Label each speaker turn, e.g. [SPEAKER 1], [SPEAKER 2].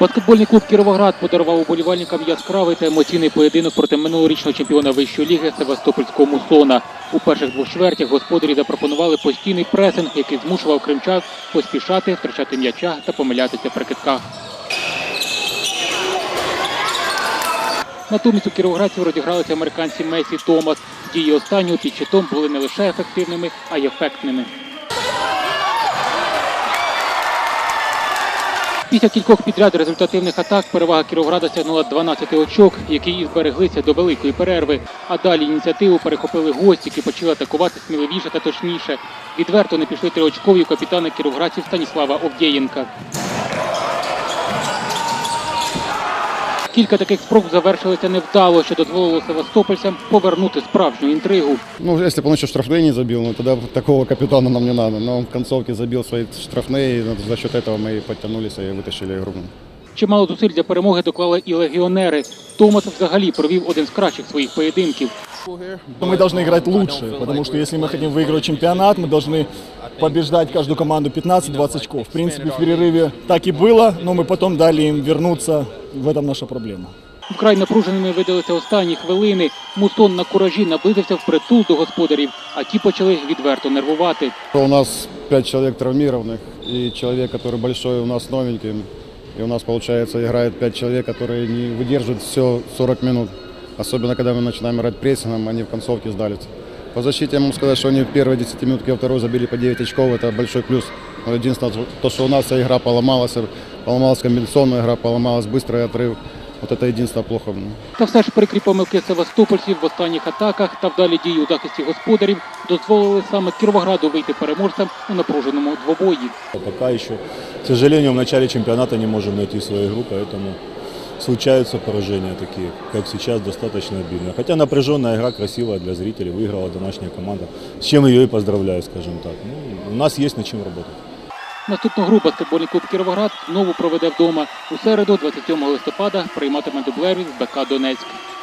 [SPEAKER 1] Баскетбольний клуб Кіровоград подарував уболівальникам яскравий та емоційний поєдинок проти минулорічного чемпіона вищої ліги Севастопольського мусона. У перших двох чвертях господарі запропонували постійний пресинг, який змушував кримчан поспішати, втрачати м'яча та помилятися при китках. Натомість у кіровоградців розігралися американці Месі Томас. Дії останнього під щитом були не лише ефективними, а й ефектними. Після кількох підряд результативних атак перевага Кіровграда сягнула 12 очок, які і збереглися до великої перерви. А далі ініціативу перехопили гості, які почали атакувати сміливіше та точніше. Відверто не пішли триочкові у капітана кіровоградців Станіслава Овдєєнка. Кілька таких спроб завершилися невдало, що дозволило севастопольцям повернути справжню інтригу.
[SPEAKER 2] Ну, если бы он еще штрафные не забил, ну тогда такого капитана нам не надо. Но он в концовке забил свои штрафные, и за счет этого мы и подтянулись и вытащили игру.
[SPEAKER 1] Чимало зусиль для перемоги доклали і легіонери. Томас взагалі провів один з кращих своїх поєдинків.
[SPEAKER 3] Мы должны играть лучше, потому что если мы хотим выиграть чемпионат, мы должны побеждать каждую команду 15-20 очков. В принципе, в перерыве так и было, но мы потом дали им вернуться. В этом наша проблема.
[SPEAKER 1] Вкрай напруженими видалися останні хвилини. Мусон на куражі наблизився впритул до господарів, а ті почали відверто нервувати.
[SPEAKER 2] У нас пять человек травмированных и человек, который большой, у нас новенький. И у нас, получается, играет пять человек, которые не выдерживают все 40 минут. Особенно, когда мы начинаем играть прессингом, они в концовке сдались. По защите я могу сказать, что они в первой 10 минутке, во второй забили по 9 очков. Это большой плюс. Но единственное, то, что у нас вся игра поломалась. Поломалась комбинационная игра, поломалась быстрый отрыв. Вот это единственное плохо.
[SPEAKER 1] Та все ж прикрі помилки севастопольців в останніх атаках та вдалі дії у захисті господарів дозволили саме Кіровограду вийти переможцем у напруженому двобої.
[SPEAKER 4] Пока еще, к сожалению, в начале чемпионата не можем найти свою игру, поэтому случаются поражения такие, как сейчас, достаточно обидно. Хотя напряженная игра, красивая для зрителей, выиграла домашняя команда, с чем ее и поздравляю, скажем так. Ну, у нас есть над чем работать.
[SPEAKER 1] Наступну гру баскетбольний клуб Кіровоград знову проведе вдома. У середу, 27 листопада, прийматиме дублерів з БК Донецьк.